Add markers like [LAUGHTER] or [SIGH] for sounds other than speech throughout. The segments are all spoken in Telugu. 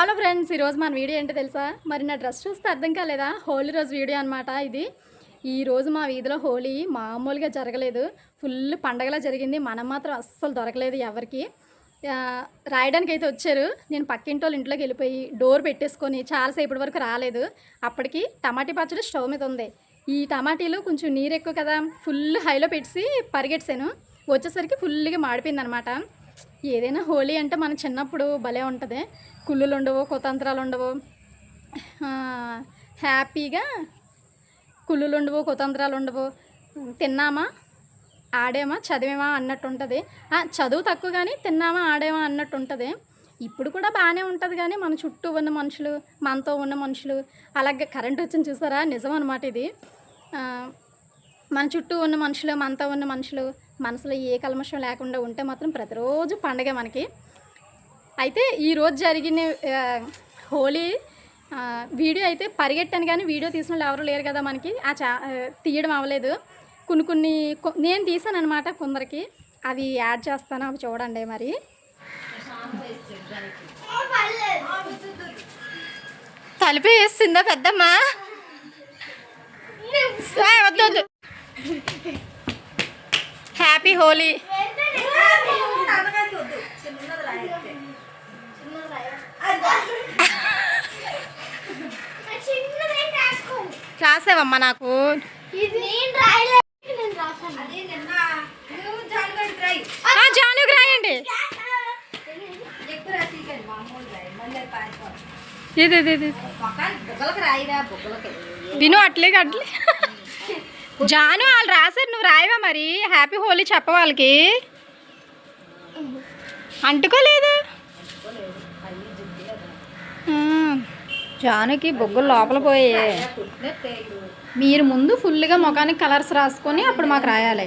హలో ఫ్రెండ్స్ ఈరోజు మన వీడియో ఏంటో తెలుసా? మరి నా డ్రెస్ చూస్తే అర్థం కాలేదా? హోలీ రోజు వీడియో అనమాట ఇది. ఈరోజు మా వీధిలో హోలీ మామూలుగా జరగలేదు. ఫుల్ పండగలా జరిగింది. మనం మాత్రం అస్సలు దొరకలేదు ఎవరికి. రాయడానికి అయితే వచ్చారు. నేను పక్కింటి వాళ్ళ ఇంట్లోకి వెళ్ళిపోయి డోర్ పెట్టేసుకొని చాలాసేపటి వరకు రాలేదు. అప్పటికి టమాటీ పచ్చడి స్టవ్ మీద ఉంది. ఈ టమాటీలు కొంచెం నీరు ఎక్కువ కదా. ఫుల్ హైలో పెట్టి పరిగెట్టాను వచ్చేసరికి ఫుల్గా మాడిపోయింది అనమాట ఏదైనా హోలీ అంటే మన చిన్నప్పుడు భలే ఉంటుంది. కుళ్ళులు ఉండవు కుతంత్రాలు ఉండవు. హ్యాపీగా కుళ్ళులు ఉండవు కుతంత్రాలు ఉండవు. తిన్నామా? ఆడేమా? చదివేమా? అన్నట్టు ఉంటుంది. చదువు తక్కువ కానీ తిన్నామా? ఆడేమా? అన్నట్టు ఉంటుంది. ఇప్పుడు కూడా బాగానే ఉంటుంది కానీ మన చుట్టూ ఉన్న మనుషులు మనతో ఉన్న మనుషులు. అలాగే కరెంట్ వచ్చింది చూసారా? నిజం అనమాట ఇది. మన చుట్టూ ఉన్న మనుషులు మనతో ఉన్న మనుషులు మనసులో ఏ కల్మషం లేకుండా ఉంటే మాత్రం ప్రతిరోజు పండగ మనకి. అయితే ఈరోజు జరిగిన హోలీ వీడియో అయితే పరిగెట్టాను కానీ వీడియో తీసిన వాళ్ళు ఎవరు లేరు కదా మనకి. ఆ చా తీయడం అవ్వలేదు. కొన్ని కొన్ని నేను తీసాను అనమాట కొందరికి. అవి యాడ్ చేస్తాను అవి చూడండి మరి. తలిపి వేస్తుందా పెద్దమ్మా? వద్దు వద్దు. హ్యాపీ హోలీ రాసావమ్మా నాకు. జానుకి రాయండి. ఇది ఇది ఇది. విను అట్లే అట్లే. జాను వాళ్ళు రాశారు నువ్వు రాయవా మరి? హ్యాపీ హోలీ చెప్ప వాళ్ళకి. అంటుకోలేదు? జానుకి బొగ్గులు లోపల పోయే మీరు ముందు ఫుల్గా ముఖానికి కలర్స్ రాసుకొని అప్పుడు మాకు రాయాలి.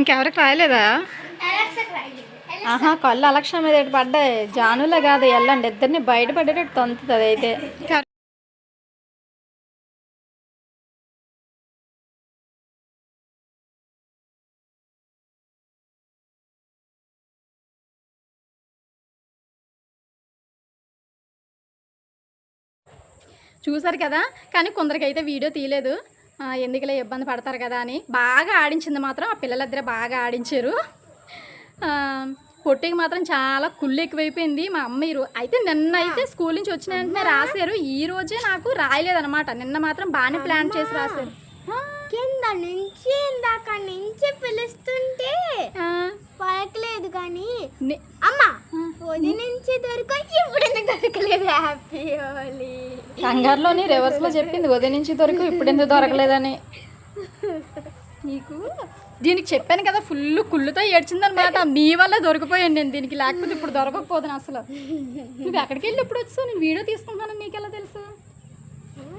ఇంకెవరికి రాయలేదా? ఆహా కళ్ళు అలక్ష్యం మీద పడ్డాయి. జానులే కాదు వెళ్ళండి. ఇద్దరిని బయట పడేటట్టు తొంతుంది అదైతే. చూసారు కదా? కానీ కొందరికైతే వీడియో తీయలేదు. ఎందుకులే ఇబ్బంది పడతారు కదా అని. బాగా ఆడించింది మాత్రం ఆ పిల్లలిద్దరే బాగా ఆడించారు. పొట్టికి మాత్రం చాలా కుళ్ళు ఎక్కువైపోయింది మా అమ్మ ఈ రో- అయితే నిన్న అయితే స్కూల్ నుంచి వచ్చిన వెంటనే రాశారు. ఈ రోజే నాకు రాయలేదన్నమాట. నిన్న మాత్రం బాగానే ప్లాన్ చేసి రాశారు. కింద నుంచి ఇందాక నుంచి పిలుస్తుంటే పలకలేదు కానీ నే- అమ్మ పొది నుంచి దొరక ఇప్పుడు ఎందుకు దొరకలేదు హ్యాపీ హోలీ కంగారులోని రివర్స్లో చెప్పింది. ఉదయం నుంచి దొరకు ఇప్పుడు ఎందుకు దొరకలేదని. నీకు? దీనికి చెప్పాను కదా ఫుల్ కుళ్ళుతో ఏడ్చిందనమాట. మీ వల్ల దొరికిపోయాను నేను. దీనికి లేకపోతే ఇప్పుడు దొరకకపోదును అసలు. నువ్వు ఎక్కడికి వెళ్ళి ఇప్పుడు వచ్చావు? నేను వీడియో తీసుకుంటాను. నీకు ఎలా తెలుసు?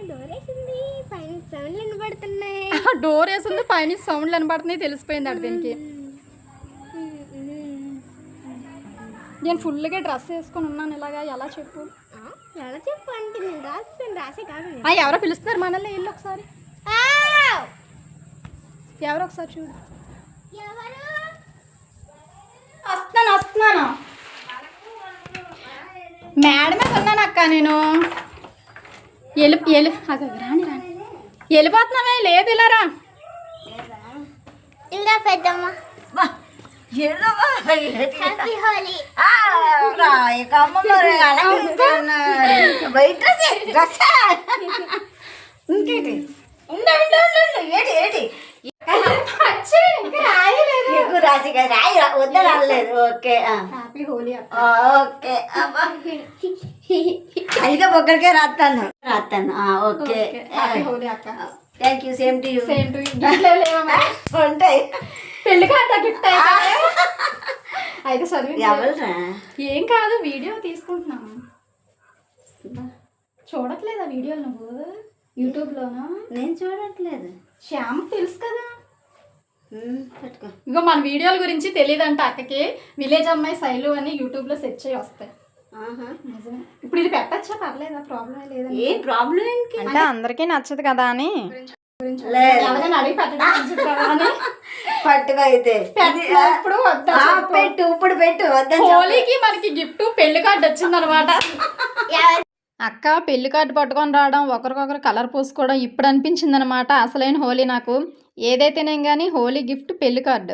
డోర్ వేసింది. పైన సౌండ్లు వినబడుతున్నాయి. డోర్ వేసింది. పైన సౌండ్లు వినపడుతున్నాయి తెలిసిపోయింది అక్కడ దీనికి. నేను ఫుల్గా డ్రెస్ వేసుకొని ఉన్నాను ఇలాగా. ఎలా చెప్పు? ఆ, ఎలా చెప్పు? అంటే ఎవరో పిలుస్తున్నారు మనల్ని వెళ్ళి ఒకసారి! ఎవరో ఒకసారి చూడు. వస్తున్నాను వస్తున్నాను. మేడ మీద ఉన్నాను అక్క నేను. వెళ్ళి వెళ్ళి రాని రాని. వెళ్ళిపోతున్నావే లేదు ఇలా రా. ఇలా పెద్దమ్మ. ఇంకేటి? రాయి రా- వద్దని అనలేదు ఓకే. Happy Holi okay. అయితే ఒక్కడికే రాస్తాను. రాస్తాను. ఓకే. హ్యాపీ హోలీ అక్క. Thank you same to you same to? ఉంటాయి. పెళ్ళి కాదా గిఫ్ట్ అయితే చదివి ఎవరురా ఏం కాదు వీడియో తీసుకుంటున్నాను చూడట్లేదా వీడియోలు నువ్వు? యూట్యూబ్లోనా? నేను చూడట్లేదు. శ్యామ్ తెలుసు కదా. ఇంకో మన వీడియోల గురించి తెలియదంట అక్కకి. విలేజ్ అమ్మాయి శైలు అని యూట్యూబ్లో సెర్చ్ చేయి వస్తాయి ఆహా. నిజమే. ఇప్పుడు ఇది పెట్టచ్చా? పర్లేదా? ప్రాబ్లం లేదా ఏ ప్రాబ్లం అంటే అందరికీ నచ్చదు కదా అని. [LAUGHS] పట్టుకో అయితే ఇప్పుడు. పెట్టు ఇప్పుడు పెట్టు. హోలీకి మనకి గిఫ్ట్ పెళ్ళి కార్డు అక్క పెళ్ళి కార్డు పట్టుకొని రావడం ఒకరికొకరు కలర్ పూసుకోవడం ఇప్పుడు అనిపించింది అనమాట అసలైన హోలీ నాకు. ఏదైతేనేం కానీ హోలీ గిఫ్ట్ పెళ్ళి కార్డు.